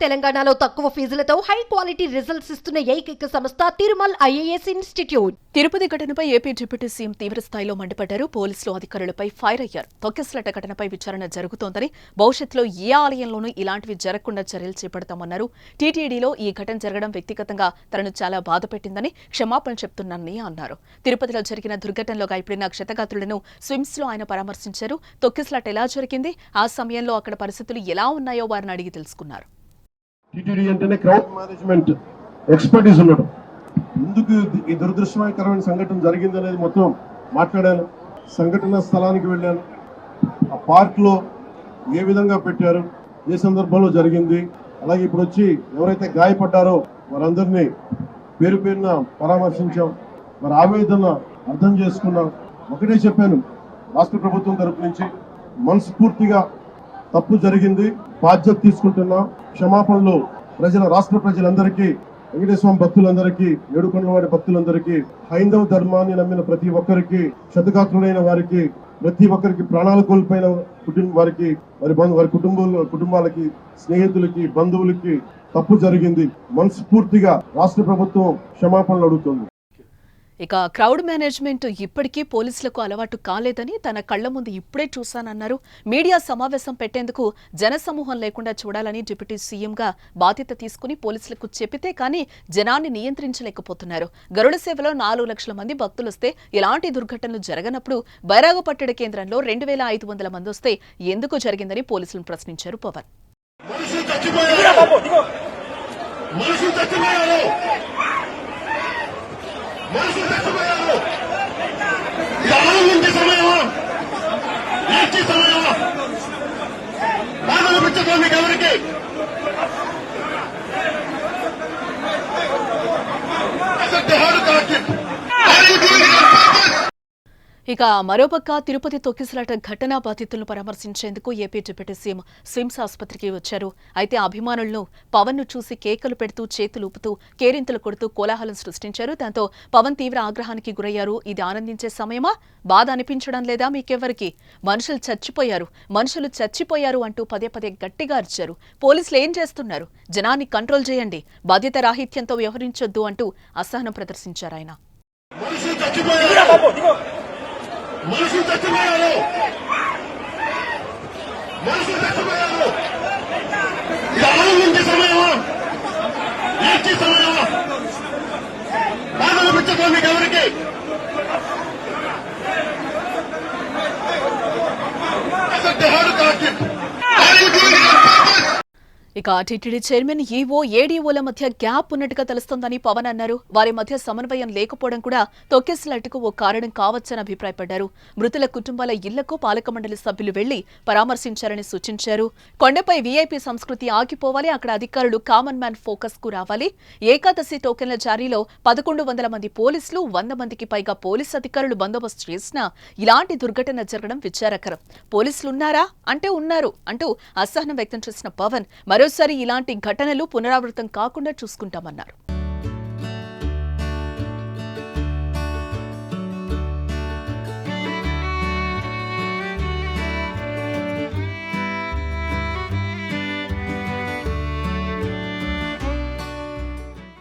తెలంగాణలో తక్కువ ఫీజులతో high quality results ఇస్తున్న ఏకైక సంస్థ తిరుమల్ ఐఏఎస్ ఇన్స్టిట్యూట్. తిరుపతి ఘటనపై ఏపీ డిప్యూటీ సీఎం తీవ్రస్థాయిలో మండిపడ్డారు. పోలీసులు అధికారులపై ఫైర్ అయ్యారు. తొక్కెసలట ఘటనపై విచారణ జరుగుతోందని భవిష్యత్తులో ఏ ఆలయంలోనూ ఇలాంటివి జరగకుండా చర్యలు చేపడతామన్నారు. టీటీడీలో ఈ ఘటన జరగడం వ్యక్తిగతంగా తనను చాలా బాధ పెట్టిందని క్షమాపణ చెప్తున్నానని అన్నారు. తిరుపతిలో జరిగిన దుర్ఘటనలో గాయపడిన క్షతగాత్రులను స్విమ్స్లో ఆయన పరామర్శించారు. తొక్కిసలాట ఎలా జరిగింది? ఆ సమయంలో అక్కడ పరిస్థితులు ఎలా ఉన్నాయో వారిని అడిగి తెలుసుకున్నారు. టీటీడీ అంటేనే క్రౌడ్ మేనేజ్మెంట్ ఎక్స్పర్టీస్ ఉన్నాడు. ఎందుకు ఈ దురదృష్టకరమైన సంఘటన జరిగింది అనేది మొత్తం మాట్లాడాను. సంఘటన స్థలానికి వెళ్ళాను. ఆ పార్క్లో ఏ విధంగా పెట్టారు ఏ సందర్భంలో జరిగింది అలాగే ఇప్పుడు వచ్చి ఎవరైతే గాయపడ్డారో వారందరినీ పేరు పేరున పరామర్శించాం. వారి ఆవేదన అర్థం చేసుకున్నాం. ఒకటే చెప్పాను రాష్ట్ర ప్రభుత్వం తరపు నుంచి మనస్ఫూర్తిగా తప్పు జరిగింది బాధ్యత తీసుకుంటున్నాం క్షమాపణలు ప్రజల రాష్ట్ర ప్రజలందరికీ వెంకటేశ్వరం భక్తులందరికీ ఏడుకొండవాడి భక్తులందరికీ హైందవ ధర్మాన్ని నమ్మిన ప్రతి ఒక్కరికి శతగాత్రులైన వారికి ప్రతి ఒక్కరికి ప్రాణాలు కోల్పోయిన కుటుంబ వారికి వారి వారి కుటుంబాల కుటుంబాలకి స్నేహితులకి బంధువులకి తప్పు జరిగింది. మనస్ఫూర్తిగా రాష్ట్ర ప్రభుత్వం క్షమాపణలు అడుగుతుంది. ఇక క్రౌడ్ మేనేజ్మెంట్ ఇప్పటికీ పోలీసులకు అలవాటు కాలేదని తన కళ్ళ ముందు ఇప్పుడే చూశానన్నారు. మీడియా సమావేశం పెట్టేందుకు జనసమూహం లేకుండా చూడాలని డిప్యూటీ సీఎంగా బాధ్యత తీసుకుని పోలీసులకు చెప్పితే కానీ జనాన్ని నియంత్రించలేకపోతున్నారు. గరుడ సేవలో నాలుగు లక్షల మంది భక్తులొస్తే ఎలాంటి దుర్ఘటనలు జరగనప్పుడు బైరాగపట్టణ కేంద్రంలో రెండు వేల ఐదు వందల మంది వస్తే ఎందుకు జరిగిందని పోలీసులను ప్రశ్నించారు పవన్. మనుషులు చచ్చిపోయారు. మనుషులు చచ్చిపోయారు మనుషులు చచ్చిపోయారు ఇది ఆనందించే సమయమా ఏడ్చే సమయమా బాధ అనిపించదు మీకు ఎవరికి అసలు హారు తాకి Are you doing it on purpose? ఇక మరోపక్క తిరుపతి తొక్కిసలాట ఘటనా బాధితులను పరామర్శించేందుకు ఏపీ డిప్యూటీ సీఎం స్విమ్స్ ఆసుపత్రికి వచ్చారు. అయితే అభిమానులను పవన్ను చూసి కేకలు పెడుతూ చేతులు ఊపుతూ కేరింతలు కొడుతూ కోలాహలం సృష్టించారు. దాంతో పవన్ తీవ్ర ఆగ్రహానికి గురయ్యారు. ఇది ఆనందించే సమయమా? బాధ అనిపించడం లేదా మీకెవ్వరికి? మనుషులు చచ్చిపోయారు. మనుషులు చచ్చిపోయారు అంటూ పదే పదే గట్టిగా అరిచారు. పోలీసులు ఏం చేస్తున్నారు? జనాన్ని కంట్రోల్ చేయండి. బాధ్యత రాహిత్యంతో వ్యవహరించొద్దు అంటూ అసహనం ప్రదర్శించారు ఆయన. మనుషులు చచ్చిపోయారు. మనుషులు చచ్చిపోయారు. మనుషులు ఇది సమయమా? ఏడ్చే సమయమా? బాధలు పెంచుకోండి ఎవరికి? ఇక టీటీడీ చైర్మన్ ఈవో ఏడీఓల మధ్య గ్యాప్ ఉన్నట్టుగా తెలుస్తోందని పవన్ అన్నారు. వారి మధ్య సమన్వయం లేకపోవడం కూడా తొక్కేసలాటకు ఓ కారణం కావచ్చని అభిప్రాయపడ్డారు. మృతుల కుటుంబాల ఇళ్ళకు పాలక మండలి సభ్యులు వెళ్ళి పరామర్శించారని సూచించారు. కొండపై వీఐపీ సంస్కృతి ఆగిపోవాలి అక్కడ అధికారులు కామన్ మ్యాన్ ఫోకస్కు రావాలి. ఏకాదశి టోకెన్ల జారీలో పదకొండు వందల మంది పోలీసులు వంద మందికి పైగా పోలీసు అధికారులు బందోబస్తు చేసినా ఇలాంటి దుర్ఘటన జరగడం విచారకరం. పోలీసులున్నారా? అంటే ఉన్నారు అంటూ అసహనం వ్యక్తం చేసిన పవన్ మరోసారి ఇలాంటి ఘటనలు పునరావృతం కాకుండా చూసుకుంటామన్నారు.